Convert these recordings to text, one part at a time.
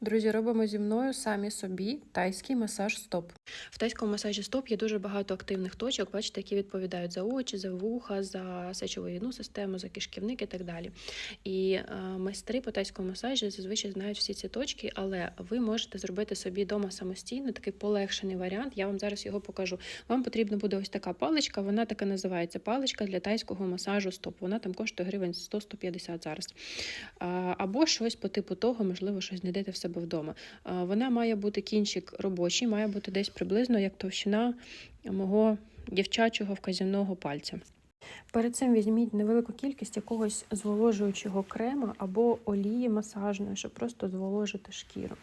Друзі, робимо зі мною самі собі тайський масаж стоп. В тайському масажі стоп є дуже багато активних точок, бачите, які відповідають за очі, за вуха, за сечовидну систему, за кишківник і так далі. І е, майстри по тайському масажі зазвичай знають всі ці точки, але ви можете зробити собі вдома самостійно такий полегшений варіант. Я вам зараз його покажу. Вам потрібна буде ось така паличка, вона така називається паличка для тайського масажу стоп. Вона там коштує гривень 100-150 зараз. А, Або щось по типу того, можливо, щось знайдете в себе вдома. Вона має бути кінчик робочий, має бути десь приблизно як товщина мого дівчачого вказівного пальця. Перед цим візьміть невелику кількість якогось зволожуючого крема або олії масажної, щоб просто зволожити шкіру.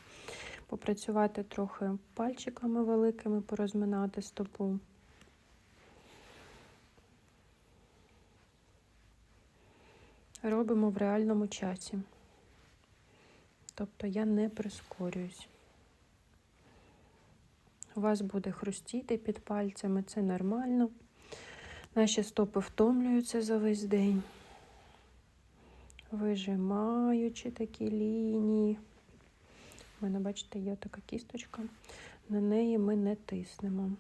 Попрацювати трохи пальчиками великими, порозминати стопу. Робимо в реальному часі. Тобто я не прискорююсь. У вас буде хрустіти під пальцями, це нормально. Наші стопи втомлюються за весь день, вижимаючи такі лінії. У мене, бачите, є така кісточка, на неї ми не тиснемо.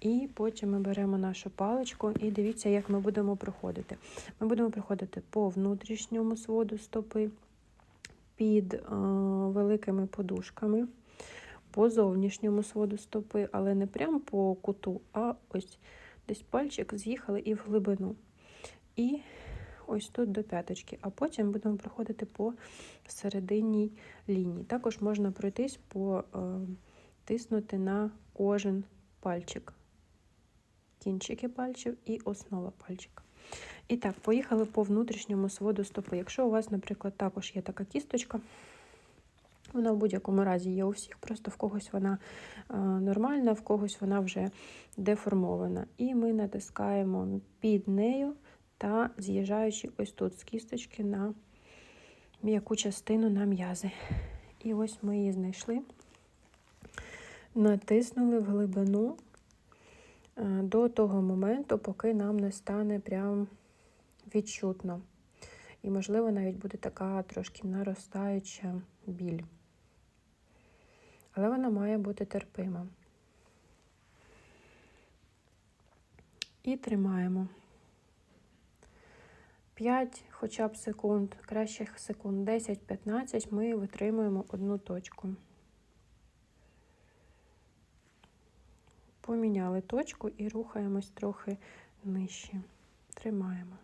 І потім ми беремо нашу паличку і дивіться, як ми будемо проходити. Ми будемо проходити по внутрішньому своду стопи, під е, великими подушками, по зовнішньому своду стопи, але не прямо по куту, а ось десь пальчик з'їхали і в глибину. І ось тут до п'яточки, а потім будемо проходити по серединній лінії. Також можна пройтись по е, тиснути на кожен пальчик кінчики пальців і основа пальчика. І так, поїхали по внутрішньому своду стопи. Якщо у вас, наприклад, також є така кісточка, вона в будь-якому разі є у всіх, просто в когось вона е, нормальна, в когось вона вже деформована. І ми натискаємо під нею та з'їжджаючи ось тут з кісточки на м'яку частину на м'язи. І ось ми її знайшли, натиснули в глибину до того моменту, поки нам не стане прям відчутно. І, можливо, навіть буде така трошки наростаюча біль. Але вона має бути терпима. І тримаємо 5 хоча б секунд, кращих секунд 10-15 ми витримуємо одну точку. Поміняли точку і рухаємось трохи нижче. Тримаємо.